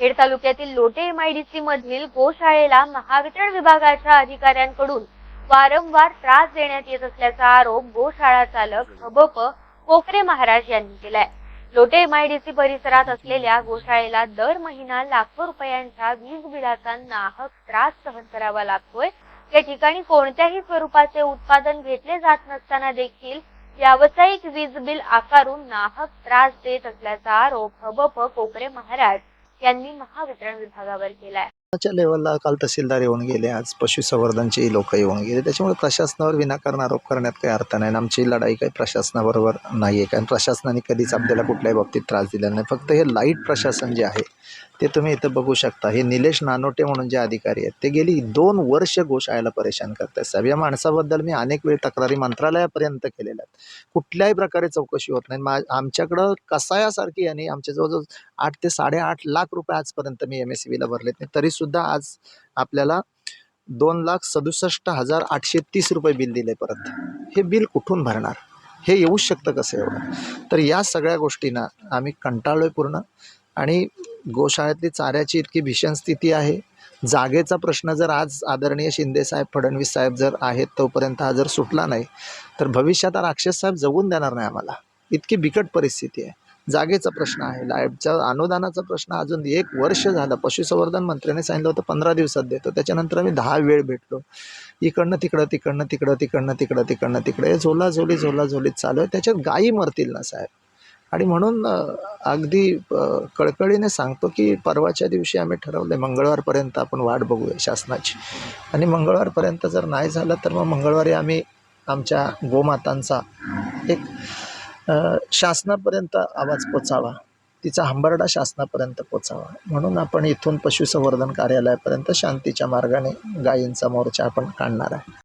खेड तालुक्यातील लोटे एमआयडीसी मधील गोशाळेला महावितरण विभागाच्या अधिकाऱ्यांकडून वारंवार त्रास देण्यात येत असल्याचा आरोप गोशाळा चालक हबप कोकरे महाराज यांनी केलाय. लोटे एमआयडीसी परिसरात असलेल्या गोशाळेला दर महिना लाखो रुपयांच्या वीज बिलाचा नाहक त्रास सहन करावा लागतोय. या ठिकाणी कोणत्याही स्वरूपाचे उत्पादन घेतले जात नसताना देखील व्यावसायिक वीज बिल आकारून नाहक त्रास देत असल्याचा आरोप हबप कोकरे महाराज यांनी महावितरण विभागावर केलाय. च्या लेवलला काल तहसीलदार येऊन गेले. आज पशुसंवर्धनचे लोक येऊन गेले. त्याच्यामुळे प्रशासनावर विनाकारण आरोप करण्यात काही अर्थ नाही आमची लढाई काही प्रशासनाबरोबर नाही आहे कारण प्रशासनाने कधीच आपल्याला कुठल्याही बाबतीत त्रास दिला नाही. फक्त हे लाइट प्रशासन जे आहे ते तुम्ही इथं बघू शकता. हे निलेश नानोटे म्हणून जे अधिकारी आहेत ते गेली दोन वर्ष गोशाळेला परेशान करत साहेब. या माणसाबद्दल मी अनेक वेळ तक्रारी मंत्रालयापर्यंत केलेल्या आहेत. कुठल्याही प्रकारे चौकशी होत नाही. मा आमच्याकडं कसायासारखी यांनी आमच्या जवळजवळ आठ ते साडेआठ लाख रुपये आजपर्यंत मी एम एस सी बीला भरलेत नाही. तरीसुद्धा आज आपल्याला दोन लाख सदुसष्ट हजार आठशे तीस रुपये बिल दिले परत. हे बिल कुठून भरणार? हे येऊच शकतं कसं एवढं? तर या सगळ्या गोष्टींना आम्ही कंटाळलो पूर्ण. आणि गोशाळेतली चाऱ्याची इतकी भीषण स्थिती आहे. जागेचा प्रश्न जर आज आदरणीय शिंदेसाहेब फडणवीस साहेब जर आहेत तोपर्यंत हा जर सुटला नाही तर भविष्यात हा राक्षस साहेब जगून देणार नाही आम्हाला. इतकी बिकट परिस्थिती आहे. जागेचा प्रश्न आहे लाईटच्या अनुदानाचा प्रश्न अजून एक वर्ष झालं. पशुसंवर्धन मंत्र्याने सांगितलं होतं पंधरा दिवसात देतो. त्याच्यानंतर आम्ही दहा वेळ भेटलो. इकडनं तिकडं तिकडनं तिकडं तिकडनं तिकडं तिकडनं झोला झोली झोला झोलीत चालू आहे. त्याच्यात गायी मरतील ना साहेब? आणि म्हणून अगदी कळकळीने सांगतो की परवाच्या दिवशी आम्ही ठरवलं मंगळवारपर्यंत आपण वाट बघूया शासनाची. आणि मंगळवारपर्यंत जर नाही झालं तर मग मंगळवारी आम्ही आमच्या गोमातांचा एक शासनापर्यंत आवाज पोचावा. तिचा हंबरडा शासनापर्यंत पोचावा. म्हणून आपण इथून पशुसंवर्धन कार्यालयापर्यंत शांतीच्या मार्गाने गायींचा मोर्चा आपण काढणार आहे.